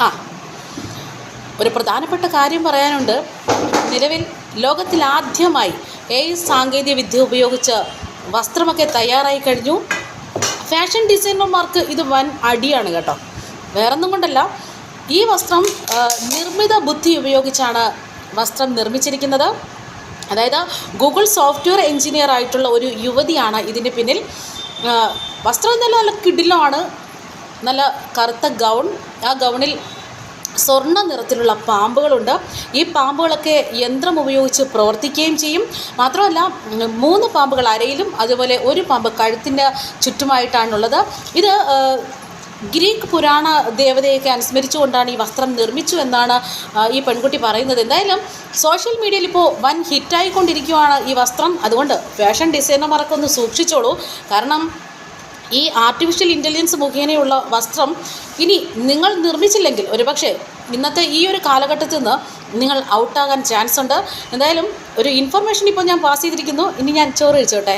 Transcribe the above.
ആ. ഒരു പ്രധാനപ്പെട്ട കാര്യം പറയാനുണ്ട്. നിലവിൽ ലോകത്തിലാദ്യമായി ആദ്യമായി ഐ സാങ്കേതിക വിദ്യ ഉപയോഗിച്ച് വസ്ത്രമൊക്കെ തയ്യാറായി കഴിഞ്ഞു. ഫാഷൻ ഡിസൈനർമാർക്ക് ഇത് വൻ അടിയാണ് കേട്ടോ. വേറൊന്നും കൊണ്ടല്ല. ഈ വസ്ത്രം നിർമ്മിത ബുദ്ധി ഉപയോഗിച്ചാണ് വസ്ത്രം നിർമ്മിച്ചിരിക്കുന്നത്. അതായത് ഗൂഗിൾ സോഫ്റ്റ്വെയർ എഞ്ചിനീയർ ആയിട്ടുള്ള ഒരു യുവതിയാണ് ഇതിന് പിന്നിൽ. വസ്ത്രം എന്നാലും നല്ല കിടിലമാണ്. നല്ല കറുത്ത ഗൗൺ. ആ ഗൗണിൽ സ്വർണ നിറത്തിലുള്ള പാമ്പുകളുണ്ട്. ഈ പാമ്പുകളൊക്കെ യന്ത്രം ഉപയോഗിച്ച് പ്രവർത്തിക്കുകയും ചെയ്യും. മാത്രമല്ല മൂന്ന് പാമ്പുകൾ അരയിലും അതുപോലെ ഒരു പാമ്പ് കഴുത്തിന്റെ ചുറ്റുമായിട്ടാണുള്ളത്. ഇത് ഗ്രീക്ക് പുരാണ ദേവതയൊക്കെ അനുസ്മരിച്ചുകൊണ്ടാണ് ഈ വസ്ത്രം നിർമ്മിച്ചു എന്നാണ് ഈ പെൺകുട്ടി പറയുന്നത്. എന്തായാലും സോഷ്യൽ മീഡിയയിൽ ഇപ്പോൾ വൻ ഹിറ്റായിക്കൊണ്ടിരിക്കുകയാണ് ഈ വസ്ത്രം. അതുകൊണ്ട് ഫാഷൻ ഡിസൈനർമാർക്കൊന്ന് സൂക്ഷിച്ചോളൂ. കാരണം ഈ ആർട്ടിഫിഷ്യൽ ഇന്റലിജൻസ് മുഖേനയുള്ള വസ്ത്രം ഇനി നിങ്ങൾ നിർമ്മിച്ചില്ലെങ്കിൽ ഒരുപക്ഷെ ഇന്നത്തെ ഈ ഒരു കാലഘട്ടത്തിൽ നിന്ന് നിങ്ങൾ ഔട്ടാകാൻ ചാൻസ് ഉണ്ട്. എന്തായാലും ഒരു ഇൻഫർമേഷൻ ഇപ്പോൾ ഞാൻ പാസ് ചെയ്തിരിക്കുന്നു. ഇനി ഞാൻ ചോറ് കഴിച്ചോട്ടെ.